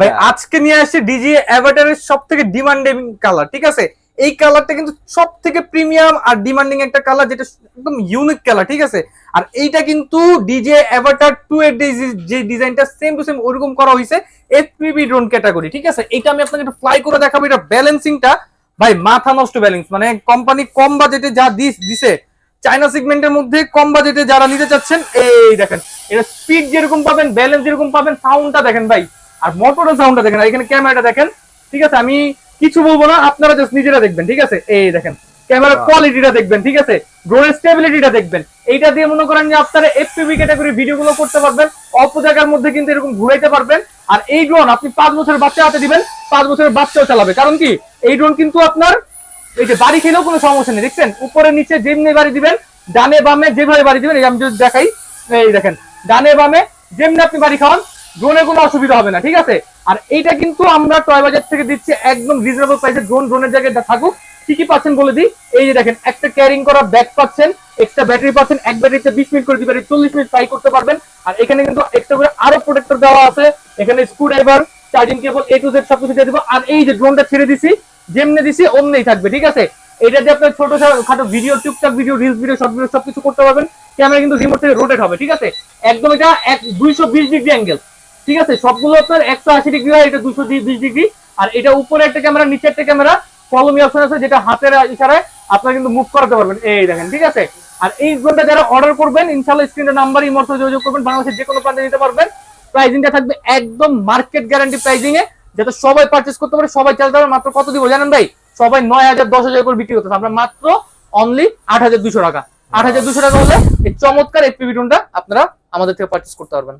ভাই, আজকে নিয়ে আসছে ডিজি অ্যাভাটারের সব থেকে ডিমান্ডিং কালার ঠিক আছে? এই কালারটা কিন্তু সব থেকে প্রিমিয়াম আর ডিমান্ডিং একটা কালার যেটা একদম ইউনিক কালার ঠিক আছে? আর এইটা কিন্তু ডিজে অ্যাভাটার টু এর যে ডিজাইনটা সেম টু সেম ওরকম করা হয়েছে এফপিবি ড্রোন ক্যাটাগরি ঠিক আছে? এটা আমি আপনাকে একটু ফ্লাই করে দেখাবো, এটা ব্যালেন্সিংটা ভাই, মাথা নষ্ট ব্যালেন্স মানে কোম্পানি কম বাজেটে যা দিস, দিছে। চাইনা সেগমেন্টের মধ্যে কম বাজেটে যারা নিতে চাচ্ছেন, এই দেখেন এটা স্পিড যেরকম পাবেন ব্যালেন্স যেরকম পাবেন সাউন্ডটা দেখেন ভাই। আর মোটরের সাউন্ডটা দেখেন এখানে ক্যামেরাটা দেখেন ঠিক আছে? আমি কিছু বলব না আপনারা জাস্ট নিজেরা দেখবেন ঠিক আছে? এই দেখেন ক্যামেরার। কোয়ালিটিটা দেখবেন ঠিক আছে? ড্রোনের স্টেবিলিটিটা দেখবেন। এইটা দিয়ে মনে করেন যে আপনারা এফপিভি ক্যাটাগরি ভিডিওগুলো করতে পারবেন অল্প জায়গার মধ্যে কিন্তু এরকম ঘুরাইতে পারবেন। আর এই ড্রোন আপনি পাঁচ বছরের বাচ্চা হাতে দিবেন পাঁচ বছরের বাচ্চাও চালাবে। কারণ কি? এই ড্রোন কিন্তু আপনার এই যে বাড়ি খেলেও কোনো সমস্যা নেই দেখছেন? উপরে নিচে যেমনি বাড়ি দিবেন ডানে বামে যেভাবে বাড়ি দিবেন এই আমি যদি দেখাই এই দেখেন ডানে বামে যেমনি আপনি বাড়ি খাওয়ান ড্রোনে কোনো অসুবিধা হবে না, ঠিক আছে? আর এইটা কিন্তু আমরা টয় বাজার থেকে দিচ্ছি একদম রিজনেবল প্রাইসে ড্রোন ড্রোনের জায়গায় থাকুক। কি কি পাচ্ছেন বলে দিই? এই যে দেখেন, একটা ক্যারিং করা ব্যাগ পাচ্ছেন এক্সট্রা ব্যাটারি পাচ্ছেন, এক ব্যাটারিতে বিশ মিনিট করে দিতে দিবেন চল্লিশ মিনিট ট্রাই করতে পারবেন। আর এখানে কিন্তু এক্সট্রা করে আরও প্রোটেক্টর দেওয়া আছে। এখানে screw driver charging cable A to Z সবকিছু দিয়ে দিব। আর এই যে ড্রোনটা ছেড়ে দিছি, যেমনি দিছি অমনি থাকবে, ঠিক আছে? এটা দিয়ে আপনার ছোট খাটো ভিডিও টুকটাক video reels video short video সবকিছু করতে পারবেন। ক্যামেরা কিন্তু রিমোট থেকে রোটেট হবে, ঠিক আছে? একদম এটা এক দুইশো বিশ ডিগ্রি অ্যাঙ্গেল ঠিক আছে, সবগুলো আপনার একশো আশি ডিগ্রি হয়, এটা দুশো বিশ ডিগ্রি। আর এটা উপরে একটা ক্যামেরা নিচে একটা ক্যামেরা কলমি অপশন আছে, যেটা হাতের ইশারায় আপনারা কিন্তু মুভ করাতে পারবেন। এই দেখেন, ঠিক আছে? আর এই ফোনটা যারা অর্ডার করবেন ইনশাল্লাহ স্ক্রিনের নাম্বার ইমর্থ যোগাযোগ করবেন, বাংলাদেশের যে কোনো প্রান্তে নিতে পারবেন। প্রাইজিংটা থাকবে একদম মার্কেট গ্যারান্টি প্রাইজিং এ যাতে সবাই পারচেস করতে পারে, সবাই চালাতে পারে মাত্র কত দিব জানেন ভাই? সবাই নয় হাজার, দশ হাজার করে বিক্রি করতেছে। আমরা মাত্র অনলি আট হাজার দুশো টাকা। আট হাজার দুশো টাকা হলে এই চমৎকার এফপিভি টোনটা আপনারা আমাদের থেকে পারচেস করতে পারবেন।